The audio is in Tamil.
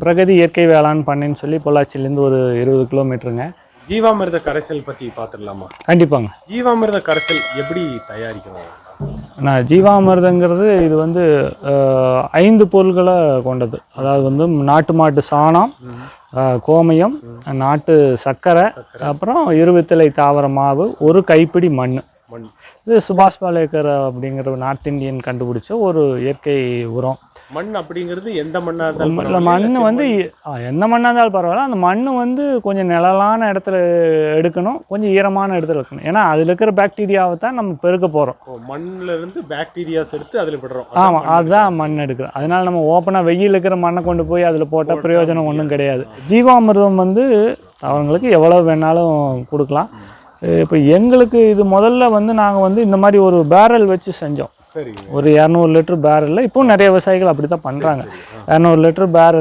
பிரகதி இயற்கை வேளாண் பண்ணைன்னு சொல்லி பொள்ளாச்சியிலேருந்து ஒரு இருபது கிலோமீட்டருங்க. ஜீவாமிர்த கரைசல் பத்தி பாத்துடலாமா? கண்டிப்பாங்க. ஜீவாமிர்த கரைசல் எப்படி தயாரிக்கணும் நான் ஜீவாமிர்தங்கிறது இது வந்து ஐந்து பொருள்களை கொண்டது. அதாவது வந்து நாட்டு மாட்டு சாணம் கோமயம் நாட்டு சர்க்கரை அப்புறம் இருபத்திலை தாவர மாவு ஒரு கைப்பிடி மண். இது சுபாஷ் பாலேக்கர் அப்படிங்கிற நார்த் இந்தியன் கண்டுபிடிச்ச ஒரு இயற்கை உரம். மண் அப்படிங்கிறது எந்த மண்ணா இருந்தாலும் மண் வந்து எந்த மண்ணாக இருந்தாலும் பரவாயில்ல. அந்த மண் வந்து கொஞ்சம் நிழலான இடத்துல எடுக்கணும். கொஞ்சம் ஈரமான இடத்துல இருக்கணும். ஏன்னா அதில் இருக்கிற பாக்டீரியாவை தான் நம்ம பெருக்க போகிறோம் மண்ணுல இருந்து பாக்டீரியாஸ் எடுத்து அதுல விடுறோம். ஆமாம் அதுதான் மண் எடுக்கிறோம் அதனால நம்ம ஓப்பனாக வெயில் இருக்கிற மண்ணை கொண்டு போய் அதில் போட்டால் பிரயோஜனம் ஒன்றும் கிடையாது. ஜீவாமிர்தம் வந்து அவங்களுக்கு எவ்வளோ வேணாலும் கொடுக்கலாம். இப்போ எங்களுக்கு இது முதல்ல வந்து நாங்கள் வந்து இந்த மாதிரி ஒரு பேரல் வச்சு செஞ்சோம். ஒரு இரநூறு லிட்டர் பேரலில் இப்போ நிறைய விவசாயிகள் அப்படி தான் பண்ணுறாங்க இரநூறு லிட்டர் பேரல்